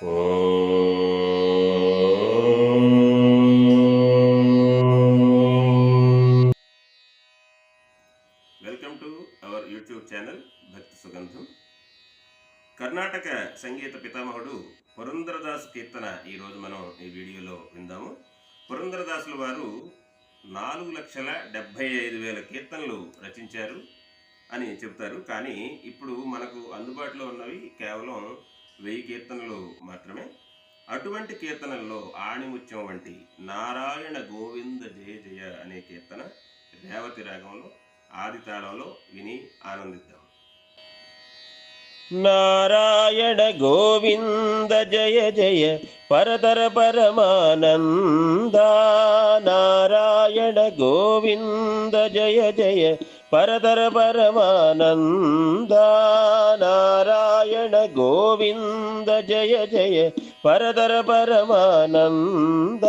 Welcome to our YouTube channel Bhakti Sugandham Karnataka సంగీత పితామహుడు పురంధరదాస్ కీర్తన ఈరోజు మనం ఈ వీడియోలో విందాము. పురంధరదాసుల వారు నాలుగు లక్షల డెబ్భై ఐదు వేల కీర్తనలు రచించారు అని చెప్తారు కానీ ఇప్పుడు మనకు అందుబాటులో ఉన్నవి కేవలం వెయ్యి కీర్తనలు మాత్రమే. అటువంటి కీర్తనల్లో ఆణిముత్యం వంటి నారాయణ గోవింద జయ జయ అనే కీర్తన రేవతి రాగంలో ఆది తాళంలో విని ఆనందిద్దాం. నారాయణ గోవింద జయ జయ పరతర పరమానంద. నారాయణ గోవింద జయ జయ పరతర పరమానంద. శరణ గోవింద జయ జయ పరదర పరమానంద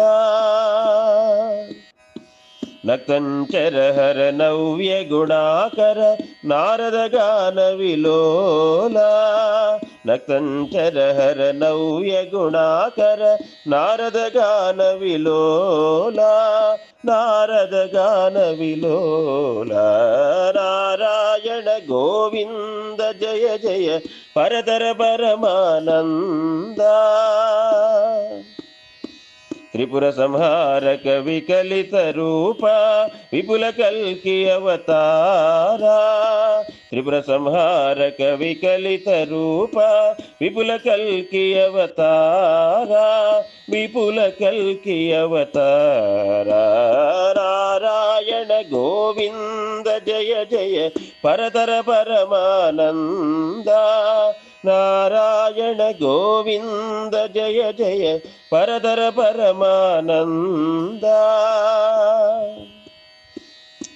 నక్తంచర హర నవ్య గుణాకర నారద గాన విలోల నక్తంచర హర నవ్య గుణాకర నారద గాన విలోలా నారద గాన విలోల నారాయణ గోవింద జయ జయ పరతర పరమానంద. త్రిపుర సంహారక వికలిత రూప విపుల కల్కి అవతారా. త్రిపుర సంహారక వికలిత రూప విపుల కల్కి అవతారా విపుల కల్కి అవతారా. నారాయణ గోవింద జయ జయ పరతర పరమానంద. నారాయణ గోవింద జయ జయ పరతర పరమానందా.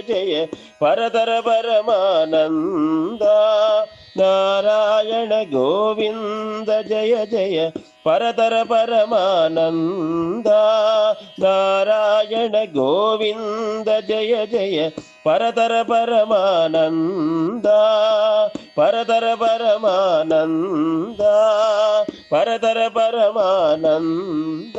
జయ పరతర పరమానంద నారాయణ గోవింద జయ జయ పరతర పరమానంద నారాయణ గోవింద జయ జయ పరతర పరమానంద పరతర పరమానంద పరతర పరమానంద